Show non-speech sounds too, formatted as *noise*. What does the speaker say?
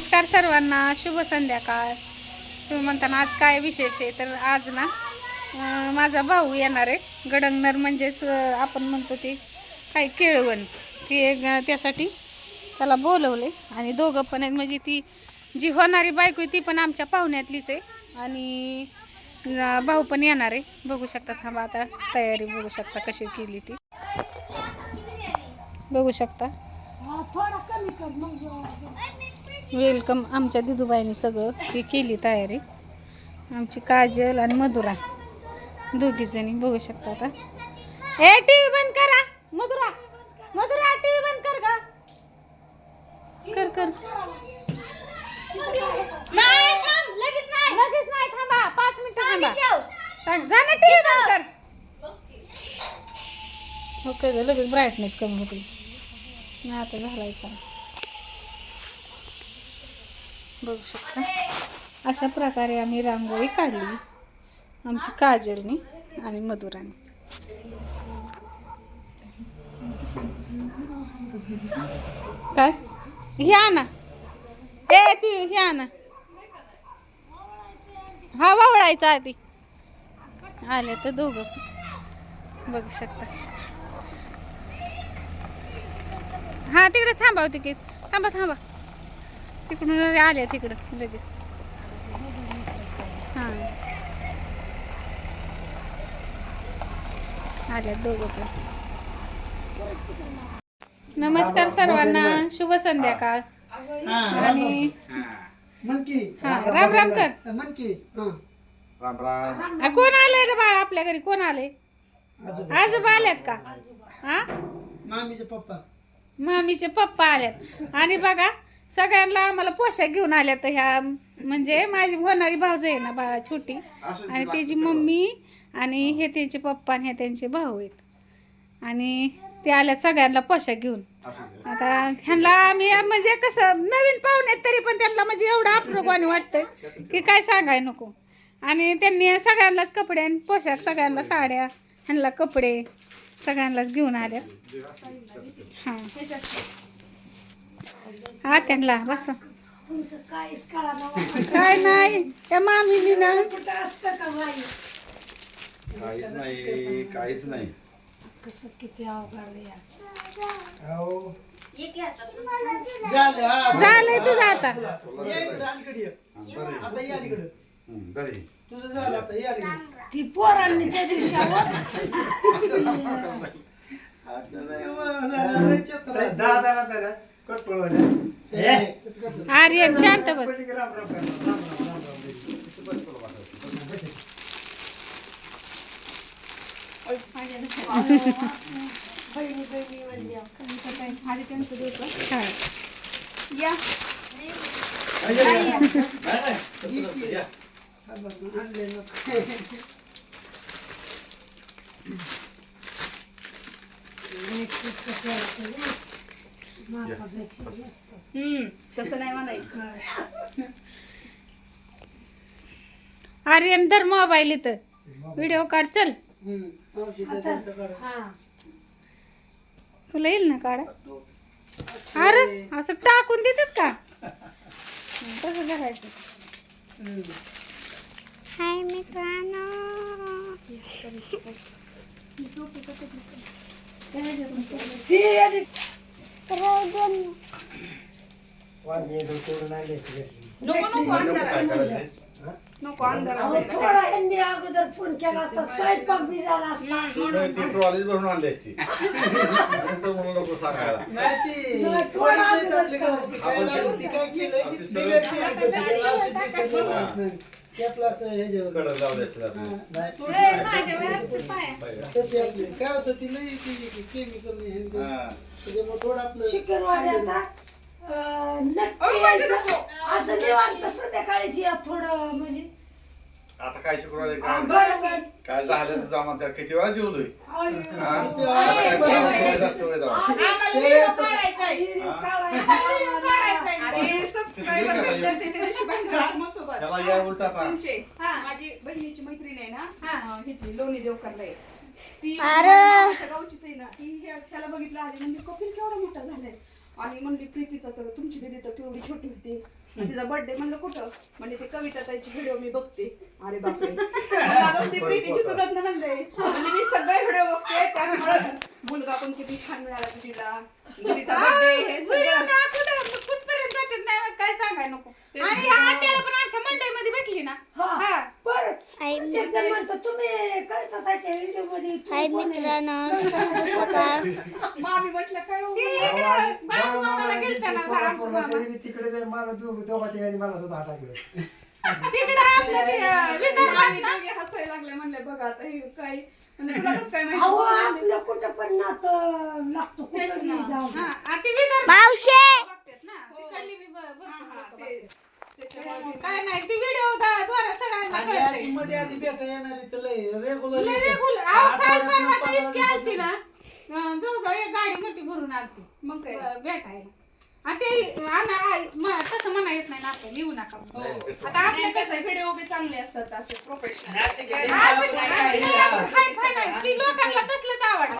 नमस्कार सर्वांना शुभ संध्याकाळ. तुम्ही म्हणताना आज काय विशेष आहे? तर आज ना माझा भाऊ येणार आहे. गडंगनर म्हणजेच आपण म्हणतो ते काय केळवण. ते एक, त्यासाठी त्याला बोलवले. आणि दोघं पण आहेत. म्हणजे ती जी होणारी बायको आहे ती पण आमच्या पाहुण्यातलीच आहे. आणि भाऊ पण येणार आहे. बघू शकता थांबा आता तयारी बघू शकता कशी केली ती. बघू शकता. वेलकम आमच्या दिदूबाईने सगळं ती केली तयारी. आमची काजल आणि मधुरा दोघी जणी बघू शकता आता. ए टीव्ही बंद करा. मधुरा मधुरा टीव्ही बंद कर ग. कर कर. नाही थांब लगेच नाही. लगेच नाही थांबा. पाच मिनिटं थांबा सांग जा ना टीव्ही बंद कर. ओके लगेच ब्राईटनेस कमी होती नाही आता घालायचा बघू शकता. अशा प्रकारे आम्ही रांगोळी काढली. आमची काजलनी आणि मधुराने काय? ह्या ना ए ती ह्या ना हा वावळायचा आधी. आले तर दोघं. बघू शकता. हा तिकडे थांबा तिकडे थांबा थांबा. तिकडून आले तिकडं लगेच. हा. आले दोघं पण. नमस्कार सर्वांना. शुभ संध्याकाळ. आणि हा राम राम कर. हं. राम राम. आ, कोण आलंय रे बाळ आपल्या घरी? कोण आले आजोबा. आजोबा आल्यात का? हा? मामीचे पप्पा. मामीचे पप्पा आल्यात. आणि बघा सगळ्यांना आम्हाला पोशाख घेऊन आल्यात ह्या म्हणजे माझी होणारी भाऊज आहे ना बाळा छोटी. आणि त्याची मम्मी आणि हे त्यांचे पप्पा आणि हे त्यांचे भाऊ आहेत. आणि ते आल्यात सगळ्यांना पोशाख घेऊन. आता ह्यांना आम्ही म्हणजे कसं नवीन पाहुणे तरी पण त्यांना म्हणजे एवढं अप्रगवानी वाटतंय की काय सांगाय नको. आणि त्यांनी सगळ्यांनाच कपडे आणि पोशाख सगळ्यांना साड्या ह्यांना कपडे सगळ्यांनाच घेऊन आल्या. हां. हा त्यांना बस. काय नाही त्या मामीनी ना काहीच नाही काहीच नाही. झालं हा. झालंय तुझं आता. हं, बरं आहे. ती पोरांनी त्या दिवशी नाही, कसं करतो? आर्यन शांत बस. बहिणी बहिणी तसं. हा नाही म्हणायचं. आर्यन धर मोबाईल इथं. व्हिडिओ काढ चल. हं. हा. तुला येईल ना काढा? अरे असं टाकून देतात का? कसं करायचं. हं. हाय मित्रांनो. ती आणि नको नको अंधारात नको अंधारात अहो, जायला. थोडा ह्यांनी अगोदर फोन केला असता स्वयंपाक बी झाला असता. नाही, ती ट्रॉलीच भरून आणली असती. नंतर म्हणू नको सांगायला. नाही ती, नाही, थोडी थोडा देत आपली गावात पिसायला लागली, ती काय? आपली ए, माझ्या पाय. होतं ती केमिकल. हा. थोडं आपलं शुक्रवारी आता. नक्की यायचं. असं निवांत संध्याकाळीच या थोडं म्हणजे आता काय शुक्रवारी हा, काय बरं बरं काय झालं तर जामा त्या किती वेळा जेवलोय अय, हा? किती आता काय वेळा? चहा सवय जास्त वेळ जावा. आम्हाला ते- व्हिडिओ काढायचा आहे. हा? काढायचा आहे. आणि सबस्क्रायबर भेटले ते त्या दिवशी भांडणार मसोबत. त्याला या उलट आता तुमचे माझी बहिणीची मैत्रीण आहे ना अं, हिथली लोणी देवकरला आहे ती आमच्या गावचीच आहे ना ती ह्या- त्याला बघितलं आली म्हणजे कपिल केवढा मोठा झालाय आणि म्हणली प्रीतीचा तर तुमची दिदी तर केवढी छोटी होती. तिचा बर्थडे म्हणलं कुठं? म्हणजे ते कविता ताईची व्हिडिओ मी बघते. अरे बापरे. मला ती प्रीतीची नंदे म्हणजे मी सगळे व्हिडिओ बघते त्यामुळे. मुलगा पण किती छान मिळाला तिला बर्थडे हे व्हिडिओ सगळं ना कुठं कुठपर्यंत जातात नाही काय सांगाय नको आणि ह्या आत्याला पण आमच्या मंडईमध्ये भेटली ना हा हा बर म्हणतो तुम्ही व्हिडिओमध्ये हाय *laughs* मामी म्हटलं काय हो? ती इकडं बाळू मामाला गेलत्या ना आमचं मामा. तिकडे मला दोघं दोघा ठिकाणी मला सुद्धा टाकलं तिकडं आपलं ते, *laughs* अं, विदर्भात मामी ना दोघे हसायला लागले म्हणले बघा आता हे काय? म्हणजे तुला कसं काय अहो माहिती आपलं कुठं पण नातं लागतो तेच कुठं ना. जाऊ. हा, आणि ती बघतात ना. तिकडली बी ब- हा, भरपूर हा, लोकं ते- बघतात. काय नाही ती व्हिडिओ द्वारा सगळ्यांना आणि कळते मध्ये आधी भेट येणारी तर रेगुलर रेगुलर काय परवा इतकी आलती ना. अं, जवळजवळ एक गाडी मोठी भरून आलती मग काय? अं, आहे आणि ते आणा आई- म- तसं म्हणा येत नाही ना आपण येऊ नका. हो, हो. आता आपले कसं कसं व्हिडिओ बी चांगले असतात असे प्रोफेशनल असं लोकांना तसलंच आवडतं.